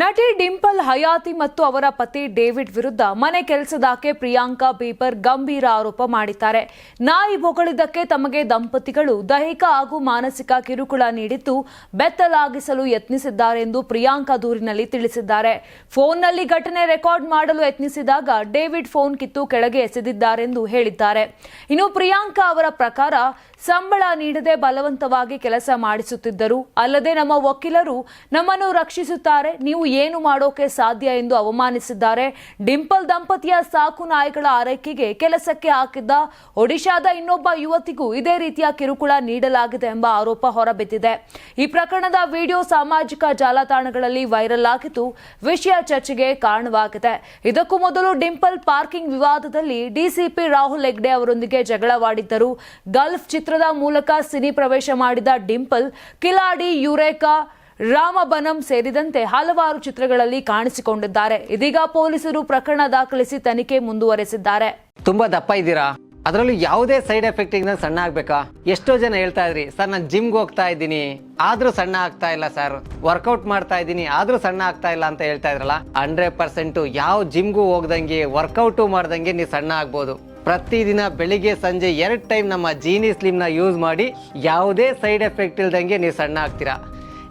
ನಟಿ ಡಿಂಪಲ್ ಹಯಾತಿ ಮತ್ತು ಅವರ ಪತಿ ಡೇವಿಡ್ ವಿರುದ್ಧ ಮನೆ ಕೆಲಸದಾಕೆ ಪ್ರಿಯಾಂಕಾ ಬೀಬರ್ ಗಂಭೀರ ಆರೋಪ ಮಾಡಿದ್ದಾರೆ. ನಾಯಿ ಬೊಗಳಿದ್ದಕ್ಕೆ ತಮಗೆ ದಂಪತಿಗಳು ದೈಹಿಕ ಹಾಗೂ ಮಾನಸಿಕ ಕಿರುಕುಳ ನೀಡಿದ್ದು ಬೆತ್ತಲಾಗಿಸಲು ಯತ್ನಿಸಿದ್ದಾರೆ ಎಂದು ಪ್ರಿಯಾಂಕಾ ದೂರಿನಲ್ಲಿ ತಿಳಿಸಿದ್ದಾರೆ. ಫೋನ್ನಲ್ಲಿ ಘಟನೆ ರೆಕಾರ್ಡ್ ಮಾಡಲು ಯತ್ನಿಸಿದಾಗ ಡೇವಿಡ್ ಫೋನ್ ಕಿತ್ತು ಕೆಳಗೆ ಎಸೆದಿದ್ದಾರೆಂದು ಹೇಳಿದ್ದಾರೆ. ಇನ್ನು ಪ್ರಿಯಾಂಕಾ ಅವರ ಪ್ರಕಾರ ಸಂಬಳ ನೀಡದೆ ಬಲವಂತವಾಗಿ ಕೆಲಸ ಮಾಡಿಸುತ್ತಿದ್ದರು. ಅಲ್ಲದೆ ನಮ್ಮ ವಕೀಲರು ನಮ್ಮನ್ನು ರಕ್ಷಿಸುತ್ತಾರೆ, ನೀವು ಏನು ಮಾಡೋಕೆ ಸಾಧ್ಯ ಎಂದು ಅವಮಾನಿಸಿದ್ದಾರೆ. ಡಿಂಪಲ್ ದಂಪತಿಯ ಸಾಕು ನಾಯಿಗಳ ಆರೈಕೆಗೆ ಕೆಲಸಕ್ಕೆ ಹಾಕಿದ್ದ ಒಡಿಶಾದ ಇನ್ನೊಬ್ಬ ಯುವತಿಗೂ ಇದೇ ರೀತಿಯ ಕಿರುಕುಳ ನೀಡಲಾಗಿದೆ ಎಂಬ ಆರೋಪ ಹೊರಬಿದ್ದಿದೆ. ಈ ಪ್ರಕರಣದ ವಿಡಿಯೋ ಸಾಮಾಜಿಕ ಜಾಲತಾಣಗಳಲ್ಲಿ ವೈರಲ್ ಆಗಿದ್ದು ವಿಷಯ ಚರ್ಚೆಗೆ ಕಾರಣವಾಗಿದೆ. ಇದಕ್ಕೂ ಮೊದಲು ಡಿಂಪಲ್ ಪಾರ್ಕಿಂಗ್ ವಿವಾದದಲ್ಲಿ ಡಿಸಿಪಿ ರಾಹುಲ್ ಹೆಗ್ಡೆ ಅವರೊಂದಿಗೆ ಜಗಳವಾಡಿದ್ದರು. ಗಲ್ಫ್ ಚಿತ್ರದ ಮೂಲಕ ಸಿನಿ ಪ್ರವೇಶ ಮಾಡಿದ ಡಿಂಪಲ್, ಕಿಲಾಡಿ, ಯುರೇಕಾ ರಾಮಬನಂ ಸೇರಿದಂತೆ ಹಲವಾರು ಚಿತ್ರಗಳಲ್ಲಿ ಕಾಣಿಸಿಕೊಂಡಿದ್ದಾರೆ. ಇದೀಗ ಪೊಲೀಸರು ಪ್ರಕರಣ ದಾಖಲಿಸಿ ತನಿಖೆ ಮುಂದುವರೆಸಿದ್ದಾರೆ. ತುಂಬಾ ದಪ್ಪ ಇದ್ದೀರಾ? ಅದರಲ್ಲೂ ಯಾವುದೇ ಸೈಡ್ ಎಫೆಕ್ಟ್ ಇಂದ ಸಣ್ಣ ಆಗ್ಬೇಕಾ? ಎಷ್ಟೋ ಜನ ಹೇಳ್ತಾ ಇದ್ರಿ, ಸರ್, ನಾನು ಜಿಮ್ಗೆ ಹೋಗ್ತಾ ಇದ್ದೀನಿ. ಆದ್ರೂ ಸಣ್ಣ ಆಗ್ತಾ ಇಲ್ಲ, ಸರ್. ವರ್ಕೌಟ್ ಮಾಡ್ತಾ ಇದ್ದೀನಿ, ಆದ್ರೂ ಸಣ್ಣ ಆಗ್ತಾ ಇಲ್ಲ ಅಂತ ಹೇಳ್ತಾ ಇದ್ರಲ್ಲ? ಹಂಡ್ರೆಡ್ ಪರ್ಸೆಂಟ್ ಯಾವ ಜಿಮ್ಗೂ ಹೋಗ್ದಂಗೆ ವರ್ಕೌಟು ಮಾಡ್ದಂಗೆ ನೀವು ಸಣ್ಣ ಆಗ್ಬೋದು. ಪ್ರತಿದಿನ ಬೆಳಿಗ್ಗೆ, ಸಂಜೆ ಎರಡು ಟೈಮ್ ನಮ್ಮ ಜೀನಿ ಸ್ಲಿಮ್ನ ಯೂಸ್ ಮಾಡಿ ಯಾವುದೇ ಸೈಡ್ ಎಫೆಕ್ಟ್ ಇಲ್ದಂಗೆ ನೀವು ಸಣ್ಣ ಆಗ್ತೀರಾ?